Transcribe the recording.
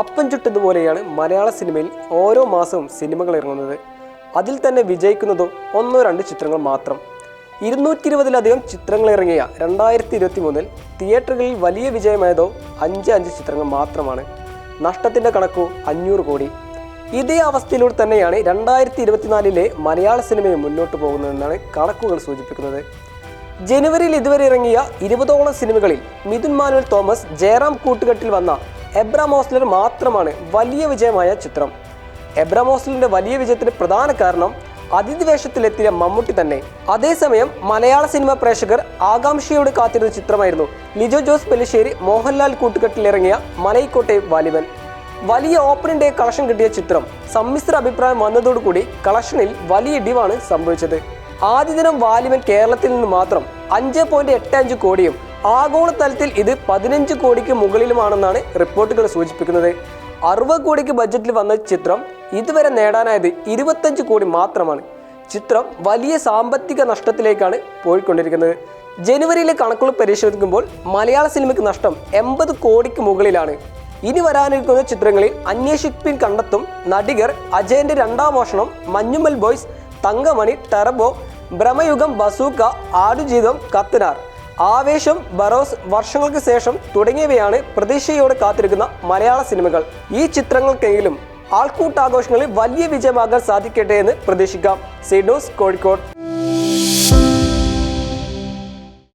അപ്പം ചുട്ടതുപോലെയാണ് മലയാള സിനിമയിൽ ഓരോ മാസവും സിനിമകൾ ഇറങ്ങുന്നത്. അതിൽ തന്നെ വിജയിക്കുന്നതും ഒന്നോ രണ്ട് ചിത്രങ്ങൾ മാത്രം. ഇരുന്നൂറ്റി ഇരുപതിലധികം ചിത്രങ്ങൾ ഇറങ്ങിയ രണ്ടായിരത്തി ഇരുപത്തി മൂന്നിൽ തിയേറ്ററുകളിൽ വലിയ വിജയമായതോ അഞ്ച് അഞ്ച് ചിത്രങ്ങൾ മാത്രമാണ്. നഷ്ടത്തിന്റെ കണക്കോ അഞ്ഞൂറ് കോടി. ഇതേ അവസ്ഥയിലൂടെ തന്നെയാണ് രണ്ടായിരത്തി ഇരുപത്തിനാലിലെ മലയാള സിനിമയും മുന്നോട്ട് പോകുന്നതെന്നാണ് കണക്കുകൾ സൂചിപ്പിക്കുന്നത്. ജനുവരിയിൽ ഇതുവരെ ഇറങ്ങിയ ഇരുപതോളം സിനിമകളിൽ മിഥുൻ മാനുവൽ തോമസ് ജയറാം കൂട്ടുകെട്ടിൽ വന്ന എബ്രാം മാത്രമാണ് വലിയ വിജയമായ ചിത്രം. എബ്രാം വലിയ വിജയത്തിന് പ്രധാന കാരണം അതിഥി വേഷത്തിലെത്തിയ മമ്മൂട്ടി തന്നെ. അതേസമയം മലയാള സിനിമ പ്രേക്ഷകർ ആകാംക്ഷയോട് കാത്തിരുന്ന ചിത്രമായിരുന്നു ലിജോ ജോസ് പെല്ലിശ്ശേരി മോഹൻലാൽ കൂട്ടുകെട്ടിലിറങ്ങിയ മലൈക്കോട്ടെ വാലിബൻ. വലിയ ഓപ്പണിംഗ് ഡേ കളക്ഷൻ കിട്ടിയ ചിത്രം സമ്മിശ്ര അഭിപ്രായം വന്നതോടുകൂടി കളക്ഷനിൽ വലിയ ഇടിവാണ് സംഭവിച്ചത്. ആദ്യ ദിനം വാലിബൻ കേരളത്തിൽ നിന്ന് മാത്രം അഞ്ച് പോയിന്റ് എട്ട് അഞ്ച് കോടിയും ആഗോളതലത്തിൽ ഇത് പതിനഞ്ച് കോടിക്ക് മുകളിലുമാണെന്നാണ് റിപ്പോർട്ടുകൾ സൂചിപ്പിക്കുന്നത്. അറുപത് കോടിക്ക് ബജറ്റിൽ വന്ന ചിത്രം ഇതുവരെ നേടാനായത് ഇരുപത്തഞ്ച് കോടി മാത്രമാണ്. ചിത്രം വലിയ സാമ്പത്തിക നഷ്ടത്തിലേക്കാണ് പോയിക്കൊണ്ടിരിക്കുന്നത്. ജനുവരിയിലെ കണക്കുകൾ പരിശോധിക്കുമ്പോൾ മലയാള സിനിമയ്ക്ക് നഷ്ടം എൺപത് കോടിക്ക് മുകളിലാണ്. ഇനി വരാനിരിക്കുന്ന ചിത്രങ്ങളിൽ അന്വേഷിപ്പിൻ കണ്ടെത്തും നടികർ അജയന്റെ രണ്ടാം മോഷണം Manjummel boys Thankamani Turbo Bramayugam Bazooka Aadujeevitham Kathanar. Aavesham Barroz വർഷങ്ങൾക്ക് ശേഷം തുടങ്ങിയവയാണ് പ്രതീക്ഷയോടെ കാത്തിരിക്കുന്ന മലയാള സിനിമകൾ. ഈ ചിത്രങ്ങൾക്കെങ്കിലും ആൾക്കൂട്ടാഘോഷങ്ങളിൽ വലിയ വിജയമാകാൻ സാധിക്കട്ടെ എന്ന് പ്രതീക്ഷിക്കാം. സീഡോസ് കോഴിക്കോട്.